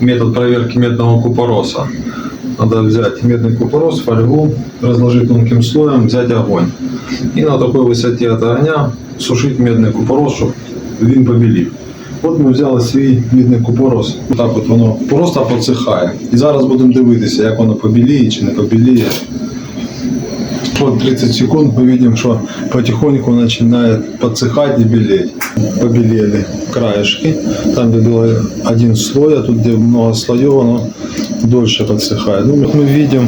метод проверки медного купороса. Надо взять медный купорос, фольгу, разложить тонким слоем, взять огонь. И на такой высоте от огня сушить медний купорос, щоб він побілів. От ми взяли свій мідний купорос. Так от воно просто посихає. І зараз будемо дивитися, як воно побіліє чи не побіліє. Вот 30 секунд мы видим, что потихоньку начинает подсыхать и белеть. Побелели краешки. Там, где был один слой, а тут, где много слоев, оно дольше подсыхает. Ну, мы видим,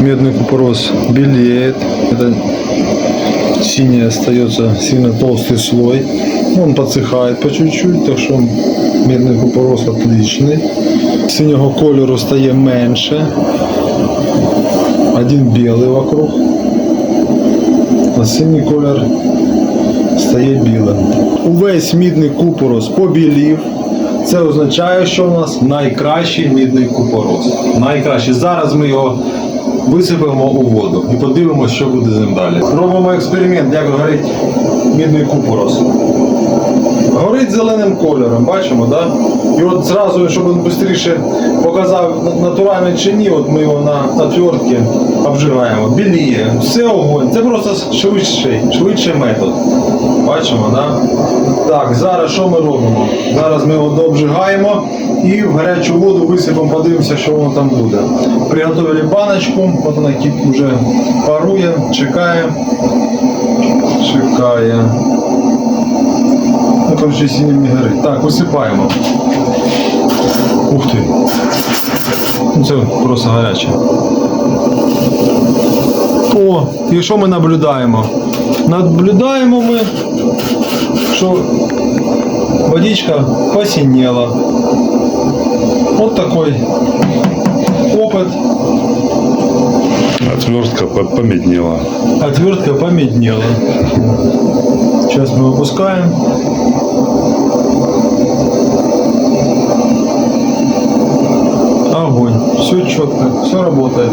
медный купорос белеет. Это синий остается сильно толстый слой. Он подсыхает по чуть-чуть, так что медный купорос отличный. Синього кольору стає менше. Один білий вокруг. Синій колір стає білим. Увесь мідний купорос побілів. Це означає, що у нас найкращий мідний купорос. Найкращий. Зараз ми його висипемо у воду і подивимося, що буде з ним далі. Робимо експеримент, як горить мідний купорос. Горить зеленим кольором, бачимо, так? І от зразу, щоб він швидше показав на- натуральний чи ні, от ми його на отвертці обжигаємо. Біліє, все огонь. Це просто швидший, швидший метод. Бачимо, так? Так, зараз що ми робимо? Зараз ми його дообжигаємо і в гарячу воду висипемо, подивимося, що воно там буде. Приготовили баночку, вона кіп вже парує, чекає. Чекає. Ну, коротше, синім не горить. Так, висипаємо. Ух ти. Ну, Це просто гаряче. О, і що ми наблюдаємо? Наблюдаємо ми, що водичка посинела. От такой Отвертка по- помеднела. Отвертка помеднела. Сейчас мы выпускаем. Огонь. Все четко, все работает.